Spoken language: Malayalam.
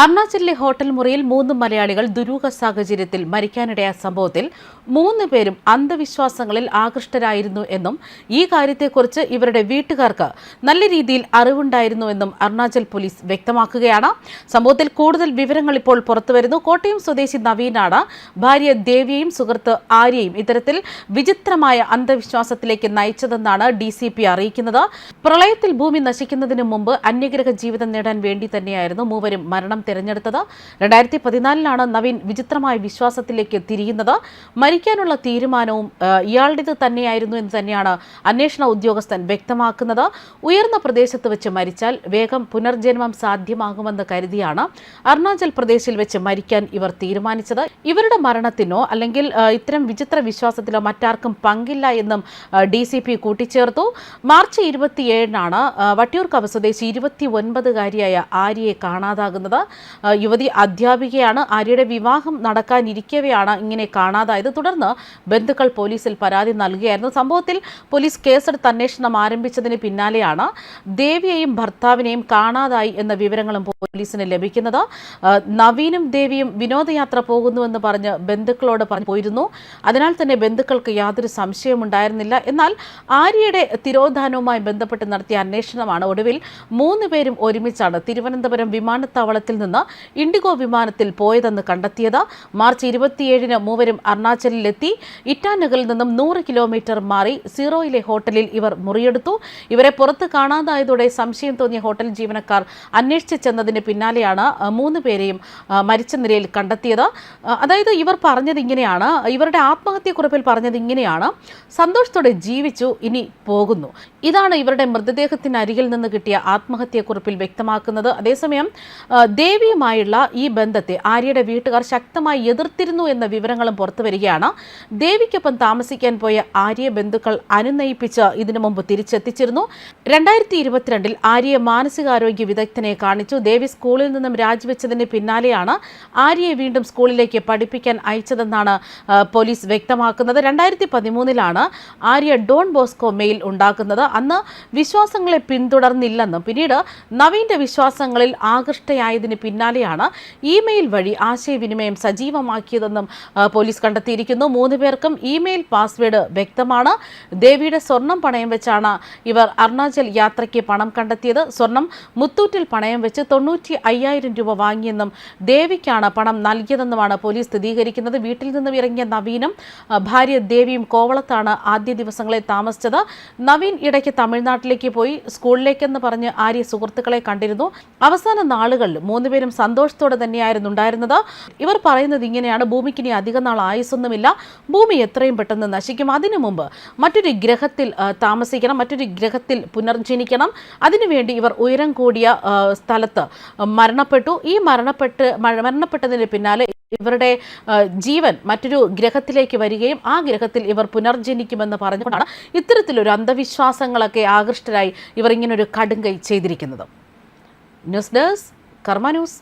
അരുണാചലിലെ ഹോട്ടൽ മുറിയിൽ മൂന്ന് മലയാളികൾ ദുരൂഹ സാഹചര്യത്തിൽ മരിക്കാനിടയായ സംഭവത്തിൽ മൂന്ന് പേരും അന്ധവിശ്വാസങ്ങളിൽ ആകൃഷ്ടരായിരുന്നു എന്നും ഈ കാര്യത്തെക്കുറിച്ച് ഇവരുടെ വീട്ടുകാർക്ക് നല്ല രീതിയിൽ അറിവുണ്ടായിരുന്നു എന്നും അരുണാചൽ പോലീസ് വ്യക്തമാക്കുകയാണ്. സംഭവത്തിൽ കൂടുതൽ വിവരങ്ങൾ ഇപ്പോൾ പുറത്തുവരുന്നു. കോട്ടയം സ്വദേശി നവീനാണ്. ഭാര്യ ദേവിയെയും സുഹൃത്ത് ആര്യയും ഇത്തരത്തിൽ വിചിത്രമായ അന്ധവിശ്വാസത്തിലേക്ക് നയിച്ചതെന്നാണ് ഡി സി പി അറിയിക്കുന്നത്. പ്രളയത്തിൽ ഭൂമി നശിക്കുന്നതിന് മുമ്പ് അന്യഗ്രഹ ജീവിതം നേടാൻ വേണ്ടി തന്നെയായിരുന്നു മൂവരും മരണം തിരഞ്ഞെടുത്തത്. രണ്ടായിരത്തി പതിനാലിലാണ് നവീൻ വിചിത്രമായ വിശ്വാസത്തിലേക്ക് തിരിയുന്നത്. മരിക്കാനുള്ള തീരുമാനവും ഇയാളുടേത് തന്നെയായിരുന്നു എന്ന് തന്നെയാണ് അന്വേഷണ ഉദ്യോഗസ്ഥൻ വ്യക്തമാക്കുന്നത്. ഉയർന്ന പ്രദേശത്ത് വെച്ച് മരിച്ചാൽ വേഗം പുനർജന്മം സാധ്യമാകുമെന്ന് കരുതിയാണ് അരുണാചൽ പ്രദേശിൽ വെച്ച് മരിക്കാൻ ഇവർ തീരുമാനിച്ചത്. ഇവരുടെ മരണത്തിനോ അല്ലെങ്കിൽ ഇത്തരം വിചിത്ര വിശ്വാസത്തിലോ മറ്റാർക്കും പങ്കില്ല എന്നും ഡി സി പി കൂട്ടിച്ചേർത്തു. മാർച്ച് ഇരുപത്തിയേഴിനാണ് വട്ടിയൂർക്കാവ് സ്വദേശി ഇരുപത്തി ഒൻപതുകാരിയായ ആര്യയെ കാണാതാകുന്നത്. യുവതി അധ്യാപികയാണ്. ആര്യയുടെ വിവാഹം നടക്കാനിരിക്കവെയാണ് ഇങ്ങനെ കാണാതായത്. തുടർന്ന് ബന്ധുക്കൾ പോലീസിൽ പരാതി നൽകുകയായിരുന്നു. സംഭവത്തിൽ പോലീസ് കേസെടുത്ത് അന്വേഷണം ആരംഭിച്ചതിന് പിന്നാലെയാണ് ദേവിയെയും ഭർത്താവിനെയും കാണാതായി എന്ന വിവരങ്ങളും പോലീസിന് ലഭിക്കുന്നത്. നവീനും ദേവിയും വിനോദയാത്ര പോകുന്നുവെന്ന് പറഞ്ഞ് ബന്ധുക്കളോട് പറഞ്ഞു പോയിരുന്നു. അതിനാൽ തന്നെ ബന്ധുക്കൾക്ക് യാതൊരു സംശയമുണ്ടായിരുന്നില്ല. എന്നാൽ ആര്യയുടെ തിരോധാനവുമായി ബന്ധപ്പെട്ട് നടത്തിയ അന്വേഷണമാണ് ഒടുവിൽ മൂന്ന് പേരും ഒരുമിച്ചാണ് തിരുവനന്തപുരം വിമാനത്താവളത്തിൽ നിന്ന് ഇൻഡിഗോ വിമാനത്തിൽ പോയതെന്ന് കണ്ടെത്തിയത്. മാർച്ച് ഇരുപത്തിയേഴിന് മൂവരും അരുണാചലിലെത്തി. ഇറ്റാനഗറിൽ നിന്നും നൂറ് കിലോമീറ്റർ മാറി സീറോയിലെ ഹോട്ടലിൽ ഇവർ മുറിയെടുത്തു. ഇവരെ പുറത്ത് കാണാതായതോടെ സംശയം തോന്നിയ ഹോട്ടൽ ജീവനക്കാർ അന്വേഷിച്ച് ചെന്നതിന് പിന്നാലെയാണ് മൂന്ന് പേരെയും മരിച്ച നിലയിൽ കണ്ടെത്തിയത്. അതായത് ഇവർ പറഞ്ഞത് ഇങ്ങനെയാണ് ഇവരുടെ ആത്മഹത്യക്കുറിപ്പിൽ പറഞ്ഞത് ഇങ്ങനെയാണ്. സന്തോഷത്തോടെ ജീവിച്ചു ഇനി പോകുന്നു. ഇതാണ് ഇവരുടെ മൃതദേഹത്തിന് അരികിൽ നിന്ന് കിട്ടിയ ആത്മഹത്യക്കുറിപ്പിൽ വ്യക്തമാക്കുന്നത്. അതേസമയം ആ, ദേവിയുമായുള്ള ഈ ബന്ധത്തെ ആര്യയുടെ വീട്ടുകാർ ശക്തമായി എതിർത്തിരുന്നു എന്ന വിവരങ്ങളും പുറത്തു വരികയാണ്. ദേവിക്കൊപ്പം താമസിക്കാൻ പോയ ആര്യ ബന്ധുക്കൾ അനുനയിപ്പിച്ച് ഇതിനു മുമ്പ് തിരിച്ചെത്തിച്ചിരുന്നു. രണ്ടായിരത്തി ഇരുപത്തിരണ്ടിൽ ആര്യയെ മാനസികാരോഗ്യ വിദഗ്ധനെ കാണിച്ചു. ദേവി സ്കൂളിൽ നിന്നും രാജിവെച്ചതിന് പിന്നാലെയാണ് ആര്യയെ വീണ്ടും സ്കൂളിലേക്ക് പഠിപ്പിക്കാൻ അയച്ചതെന്നാണ് പോലീസ് വ്യക്തമാക്കുന്നത്. രണ്ടായിരത്തി പതിമൂന്നിലാണ് ആര്യ ഡോൺ ബോസ്കോ മെയിൽ ഉണ്ടാക്കുന്നത്. അന്ന് വിശ്വാസങ്ങളെ പിന്തുടർന്നില്ലെന്നും പിന്നീട് നവീന്റെ വിശ്വാസങ്ങളിൽ ആകൃഷ്ടയായതിന് പിന്നാലെയാണ് ഇമെയിൽ വഴി ആശയവിനിമയം സജീവമാക്കിയതെന്നും പോലീസ് കണ്ടെത്തിയിരിക്കുന്നു. മൂന്ന് പേർക്കും ഇമെയിൽ പാസ്വേഡ് വ്യക്തമാണ്. ദേവിയുടെ സ്വർണം പണയം വെച്ചാണ് ഇവർ അരുണാചൽ യാത്രയ്ക്ക് പണം കണ്ടെത്തിയത്. സ്വർണം മുത്തൂറ്റിൽ പണയം വെച്ച് തൊണ്ണൂറ്റി അയ്യായിരം രൂപ വാങ്ങിയെന്നും ദേവിക്കാണ് പണം നൽകിയതെന്നുമാണ് പോലീസ് സ്ഥിരീകരിക്കുന്നത്. വീട്ടിൽ നിന്നും ഇറങ്ങിയ നവീനും ഭാര്യ ദേവിയും കോവളത്താണ് ആദ്യ ദിവസങ്ങളെ താമസിച്ചത്. നവീൻ ഇടയ്ക്ക് തമിഴ്നാട്ടിലേക്ക് പോയി സ്കൂളിലേക്കെന്ന് പറഞ്ഞ് ആര്യ സുഹൃത്തുക്കളെ കണ്ടിരുന്നു. അവസാന നാളുകളിൽ മൂന്നുപേരും സന്തോഷത്തോടെ തന്നെയായിരുന്നു ഉണ്ടായിരുന്നത്. ഇവർ പറയുന്നത് ഇങ്ങനെയാണ് ഭൂമിക്ക് ഇനി അധിക നാൾ ആയുസൊന്നുമില്ല ഭൂമി എത്രയും പെട്ടെന്ന് നശിക്കും. അതിനു മുമ്പ് മറ്റൊരു ഗ്രഹത്തിൽ താമസിക്കണം മറ്റൊരു ഗ്രഹത്തിൽ പുനർജനിക്കണം. അതിനുവേണ്ടി ഇവർ ഉയരം കൂടിയ സ്ഥലത്ത് മരണപ്പെട്ടു. ഈ മരണപ്പെട്ട് മര- മരണപ്പെട്ടതിന് പിന്നാലെ ഇവരുടെ ജീവൻ മറ്റൊരു ഗ്രഹത്തിലേക്ക് വരികയും ആ ഗ്രഹത്തിൽ ഇവർ പുനർജനിക്കുമെന്ന് പറഞ്ഞുകൊണ്ടാണ് ഇത്തരത്തിലൊരു അന്ധവിശ്വാസങ്ങളൊക്കെ ആകൃഷ്ടരായി ഇവർ ഇങ്ങനൊരു കടുങ്കൈ ചെയ്തിരിക്കുന്നത്. ന്യൂസ് ഡെസ്ക് കർമ്മ ന്യൂസ്